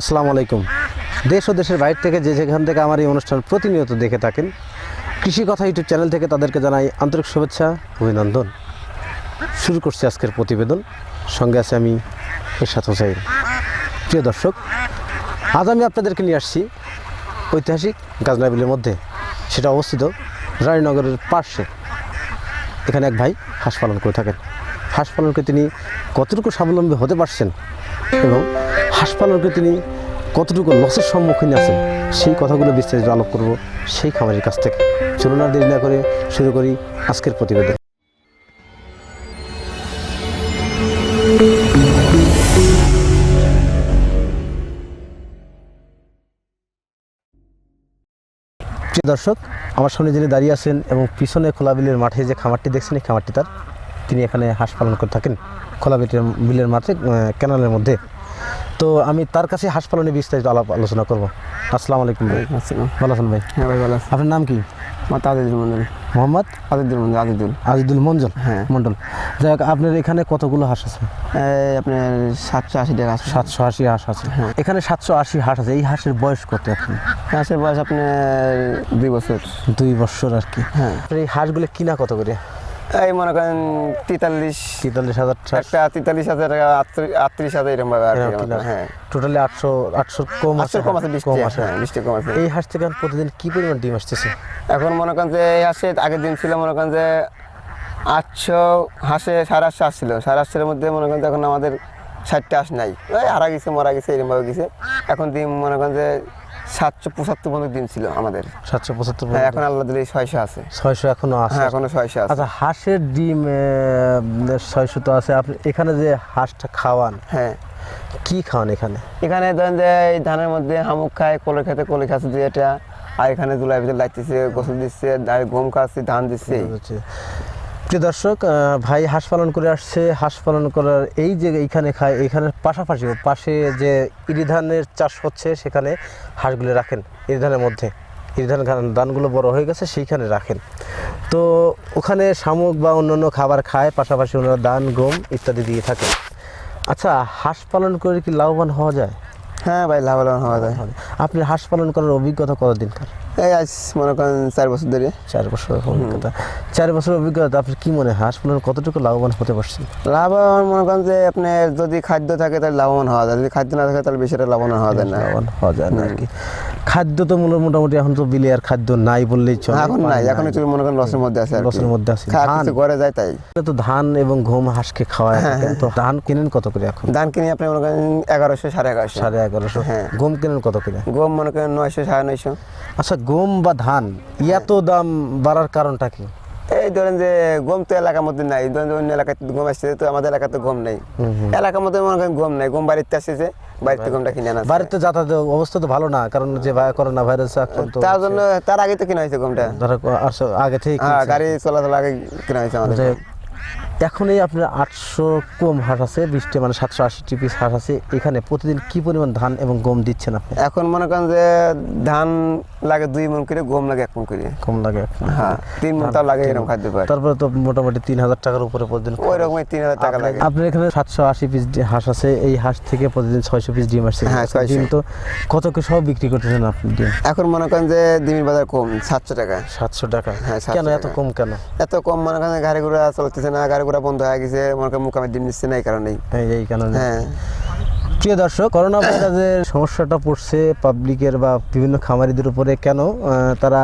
আসসালামু আলাইকুম। দেশ ও দেশের বাইরে থেকে যে যেখান থেকে আমার এই অনুষ্ঠান প্রতিনিয়ত দেখে থাকেন, কৃষি কথা ইউটিউব চ্যানেল থেকে তাদেরকে জানাই আন্তরিক শুভেচ্ছা, অভিনন্দন। শুরু করছি আজকের প্রতিবেদন। সঙ্গে আছে আমি এরশাদ হোসাইন প্রিয় দর্শক, আজ আমি আপনাদেরকে নিয়ে আসছি ঐতিহাসিক গাজনা বিলের মধ্যে। সেটা অবস্থিত রায়নগরের পার্শ্বে। এখানে এক ভাই হাঁস পালন করে থাকেন। হাঁস পালন করে তিনি কতটুকু স্বাবলম্বী হতে পারছেন এবং হাঁস পালন করে তিনি কতটুকু লসের সম্মুখীন আছেন, সেই কথাগুলো বিস্তারিত আলোপ করব সেই খামারের কাছ থেকে। চলুন আর দেরি না করে শুরু করি আজকের প্রতিবেদন। প্রিয় দর্শক, আমার সামনে যিনি দাঁড়িয়ে আছেন এবং পিছনে খোলা বিলের মাঠে যে খামারটি দেখছেন, এই খামারটি তার। তিনি এখানে হাঁস পালন করে থাকেন। খোলা বিলের বিলের মাঠে ক্যানালের মধ্যে। তো আমি তার কাছে হাঁস পালনে বিস্তারিত আলাপ আলোচনা করব। আসসালামু আলাইকুম ভাই। ভালো আছেন ভাই? হ্যাঁ ভাই ভালো আপনার নাম কি? আমার তাজিদুল মন্ডল মোহাম্মদ? আজিদুল মন্ডল আজিদুল। আজিদুল মঞ্জল হ্যাঁ। মন্ডল যাই হোক আপনার এখানে কতগুলো হাঁস আছে? আপনার সাতশো আশি টাকা আছে। সাতশো আশি হাঁস আছে। এখানে সাতশো আশি হাঁস আছে। এই হাঁসের বয়স কত এখন? হাঁসের বয়স আপনার দুই বছর। দুই বছর আর কি। হ্যাঁ। এই হাঁসগুলো কিনা কত করে? এই মনে করেন তেতাল্লিশ তেতাল্লিশ হাজার টাকা একটা তেতাল্লিশ হাজার আটত্রিশ হাজার এরকম ভাবে। হ্যাঁ। টোটালি আটশো আটশো কম আছে আটশো কম আছে কম আছে হ্যাঁ। বৃষ্টি কম আছে। এই হাঁস থেকে এখন প্রতিদিন কি পরিমাণ ডিম আসতেছে? এখন মনে করেন যে এই হাঁসে আগের দিন ছিল মনে করেন যে আটশো হাঁসে সাড়ে আটশো আসছিল। সাড়ে আটশোর মধ্যে মনে করেন যে এখন আমাদের ষাটটা হাঁস নাই। ওই হারা গেছে মারা গেছে এরকমভাবে গেছে। এখন দিন মনে করেন যে সাতশো পঁচাত্তর পর্যন্ত দিন ছিল আমাদের। সাতশো পঁচাত্তর হ্যাঁ এখন আল্লাহ দিলে ছয়শো আছে। ছয়শো এখনও আছে। হ্যাঁ এখনও ছয়শো আছে। আচ্ছা হাঁসের ডিম ছয়শো তো আছে। আপনি এখানে যে হাঁসটা খাওয়ান হ্যাঁ। কি খাওয়ান এখানে? এখানে ধরেন যে এই ধানের মধ্যে হামুক খায় কোলে খেতে কলে খাচ্ছে দুই এটা। আর এখানে জুলাই ভিতরে লাগতেছে গোসল দিচ্ছে আর গম খাচ্ছে ধান দিচ্ছে। প্রিয় দর্শক ভাই হাঁস পালন করে আসছে। হাঁস পালন করার এই যে এইখানে খায় এখানের পাশাপাশি পাশে যে ইরি ধানের চাষ হচ্ছে সেখানে হাঁসগুলো রাখেন। ইরি ধানের মধ্যে ইরি ধান ধানগুলো বড় হয়ে গেছে সেইখানে রাখেন। তো ওখানে শামুক বা অন্যান্য খাবার খায় পাশাপাশি ওনারা ধান গম ইত্যাদি দিয়ে থাকে আচ্ছা হাঁস পালন করে কি লাভবান হওয়া যায়? হ্যাঁ ভাই লাভবান হওয়া যায়। আপনি হাঁস পালন করার অভিজ্ঞতা কতদিনকার? এই আজ মনে করেন চার বছর ধরে। চার বছরের অভিজ্ঞতা। চার বছরের অভিজ্ঞতা আপনি কি মনে হয়? হাঁস পালন কতটুকু লাভবান হতে পারছেন লাভবান মনে করেন যে আপনার যদি খাদ্য থাকে তাহলে লাভবান হওয়া যায় যদি খাদ্য না থাকে তাহলে বেশি একটা লাভবান হওয়া যায় না। লাভবান হওয়া যায় না আর কি। খাদ্য তো মূল- মোটামুটি এখন তো বিলে আর খাদ্য নাই বললেই চলে এখন নাই এখন একটু মনে করেন লসের মধ্যে আছে। লসের মধ্যে আছে। ধান? করে যায় তাই। তো ধান এবং গম হাঁসকে খাওয়ায় হ্যাঁ, তো। ধান কিনেন কত করে এখন? ধান কিনে আপনি মনে করেন এগারোশো সাড়ে এগারোশো। সাড়ে এগারোশো। হ্যাঁ। গম কিনেন কত করে? গম মনে করেন নয়শো সাড়ে নয়শো। আচ্ছা গম বা ধান এত দাম বাড়ার কারণটা কি? এই ধরেন যে গম তো এলাকার মধ্যে নাই ধরেন অন্য এলাকায় গম আসছে তো আমাদের এলাকাতে গম নেই। এলাকার মধ্যে মনে করেন গম নাই গম বাড়িতে আসছে বাড়িতে গমটা কিনে আনা বাড়িতে যাতায়াত অবস্থা তো ভালো না কারণ যে করোনা ভাইরাস আক্রান্ত তার জন্য তার আগে তো কিনা হয়েছে গমটা। ধরো আগে থেকে হ্যাঁ গাড়ি চলাচল আগে কিনা হয়েছে আমাদের। যে এখন এই আপনার আটশো কম হাঁস আছে বিশটি মানে সাতশো আশিটি পিস হাঁস আছে। এখানে প্রতিদিন কি পরিমাণ ধান এবং গম দিচ্ছেন আপনি? এখন মনে করেন যে ধান লাগে দুই মন করে গম লাগে এক মন করে। কম লাগে। হ্যাঁ তিন মন তাও লাগে এরকম খাদ্য পায়। তারপরে তো মোটামুটি তিন হাজার টাকার উপরে প্রতিদিন ওই রকমই তিন হাজার টাকা লাগে। আপনার এখানে সাতশো আশি পিস হাঁস আছে এই হাঁস থেকে প্রতিদিন ছয়শো পিস ডিম আসছে। হ্যাঁ, 600 ডিম তো কত কি সব বিক্রি করতেছেন আপনি ডিম? এখন মনে করেন যে ডিমের বাজার কম সাতশো টাকা। সাতশো টাকা। হ্যাঁ, কেন এত কম কেন? এত কম মনে করেন গাড়ি ঘোড়া চলতেছে না গাড়ি ঘোড়া বন্ধ হয়ে গেছে মনে করেন মুখামে ডিম নিচ্ছে না এই কারণেই। এই এই কারণে হ্যাঁ। প্রিয় দর্শক করোনা ভাইরাসের সমস্যাটা পড়ছে পাবলিকের বা বিভিন্ন খামারিদের উপরে। কেন? তারা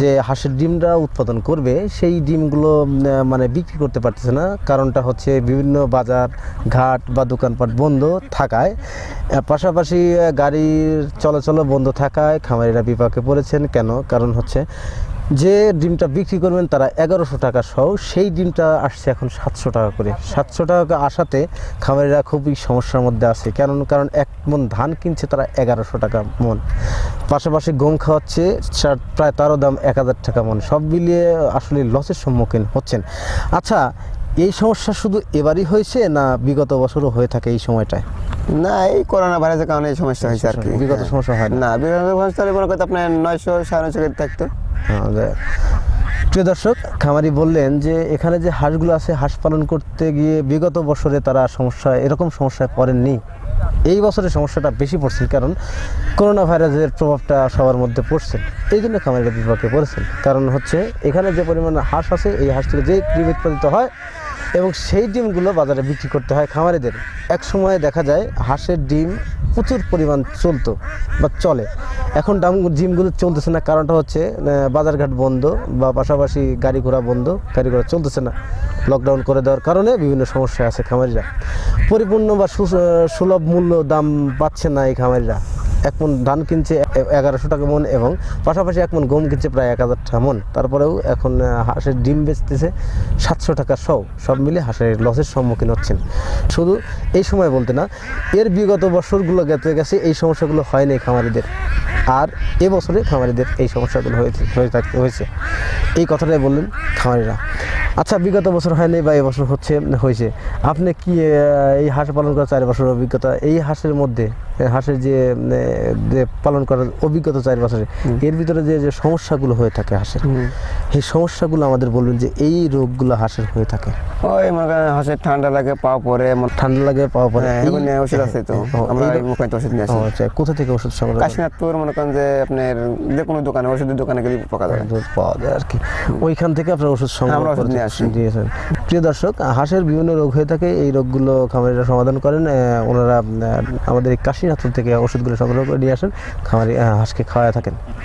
যে হাঁসের ডিমটা উৎপাদন করবে সেই ডিমগুলো মানে বিক্রি করতে পারতেছে না। কারণটা হচ্ছে বিভিন্ন বাজার ঘাট বা দোকানপাট বন্ধ থাকায়। পাশাপাশি গাড়ির চলাচল বন্ধ থাকায় খামারিরা বিপাকে পড়েছেন। কেন? কারণ হচ্ছে যে ডিমটা বিক্রি করবেন তারা এগারোশো টাকা সহ সেই ডিমটা আসছে এখন সাতশো টাকা করে। সাতশো টাকা আসাতে খামারিরা খুবই সমস্যার মধ্যে আছে। কারণ কারণ এক মন ধান কিনছে তারা এগারোশো টাকা মন। পাশাপাশি গম খাওয়াচ্ছে প্রায় তারও দাম এক হাজার টাকা মন। সব মিলিয়ে আসলে লসের সম্মুখীন হচ্ছেন। আচ্ছা এই সমস্যা শুধু এবারই হয়েছে না বিগত বছরও হয়ে থাকে এই সময়টায়? না এই করোনা ভাইরাসের কারণে এই সমস্যা হয়েছে আর কি। বিগত সমস্যা হয় না। বিগত সমস্যা হলে মনে করতে আপনার নয়শো সাড়ে নয়শো থাকতো। প্রিয় দর্শক, খামারি বললেন যে এখানে যে হাঁসগুলো আছে, হাঁস পালন করতে গিয়ে বিগত বছরে তারা সমস্যা, এরকম সমস্যায় পড়েননি। এই বছরের সমস্যাটা বেশি পড়ছে, কারণ করোনা ভাইরাসের প্রভাবটা সবার মধ্যে পড়ছে। এই জন্য খামারিরা বিপাকে পড়েছেন কারণ হচ্ছে, এখানে যে পরিমাণ হাঁস আছে, এই হাঁস থেকে যে উৎপাদিত হয় এবং সেই ডিমগুলো বাজারে বিক্রি করতে হয় খামারিদের। এক সময় দেখা যায় হাঁসের ডিম প্রচুর পরিমাণ চলতো বা চলে। এখন ডাম ডিমগুলো চলতেছে না, কারণটা হচ্ছে বাজারঘাট বন্ধ বা পাশাপাশি গাড়ি ঘোড়া বন্ধ, গাড়ি ঘোড়া চলতেছে না। লকডাউন করে দেওয়ার কারণে বিভিন্ন সমস্যা আছে খামারিরা। পরিপূর্ণ বা সুলভ মূল্য দাম পাচ্ছে না এই খামারিরা। এক মন ধান কিনছে এগারোশো টাকা মন এবং পাশাপাশি এক মন গম কিনছে প্রায় এক হাজার টাকা মন। তারপরেও এখন হাঁসের ডিম বেচতেছে সাতশো টাকা সব সব মিলে হাঁসের লসের সম্মুখীন হচ্ছেন। শুধু এই সময় বলতে না, এর বিগত বছরগুলো গেতে গেছে, এই সমস্যাগুলো হয়নি খামারিদের। আর এবছরে খামারিদের এই সমস্যাগুলো হয়েছে হয়ে থাকতে হয়েছে। এই কথাটাই বললেন খামারিরা। আচ্ছা বিগত বছর হয়নি বা এবছর হচ্ছে হয়েছে। আপনি কি এই হাঁস পালন করার চার বছরের অভিজ্ঞতা এই হাঁসের মধ্যে হাঁসের যে পালন করার অভিজ্ঞতা চার বছরে এর ভিতরে যে যে সমস্যাগুলো হয়ে থাকে হাঁসের এই সমস্যাগুলো আমাদের বলবেন যে এই রোগগুলো হাঁসের হয়ে থাকে। ওই মনে হাঁসের ঠান্ডা লাগে পা পরে ঠান্ডা লাগে পা পরে হ্যাঁ, এখন ওষুধ আছে তো। আমরা ওষুধ নিয়ে আচ্ছা কোথা থেকে ওষুধ সংগ্রহ? কাশীনাথপুর মনে করেন যে আপনার যে কোনো দোকানে ওষুধের দোকানে গেলে পাওয়া যায় দুধ পাওয়া যায় আর কি। ওইখান থেকে আপনার ওষুধ সংগ্রহ আমরা ওষুধ নিয়ে আসি। দিয়েছেন প্রিয় দর্শক হাঁসের বিভিন্ন রোগ হয়ে থাকে এই রোগগুলো খামারিরা সমাধান করেন। ওনারা আমাদের এই কাশীনাথপুর থেকে ওষুধগুলো সংগ্রহ করে নিয়ে আসেন। খামারি হাঁসকে খাওয়ায় থাকেন।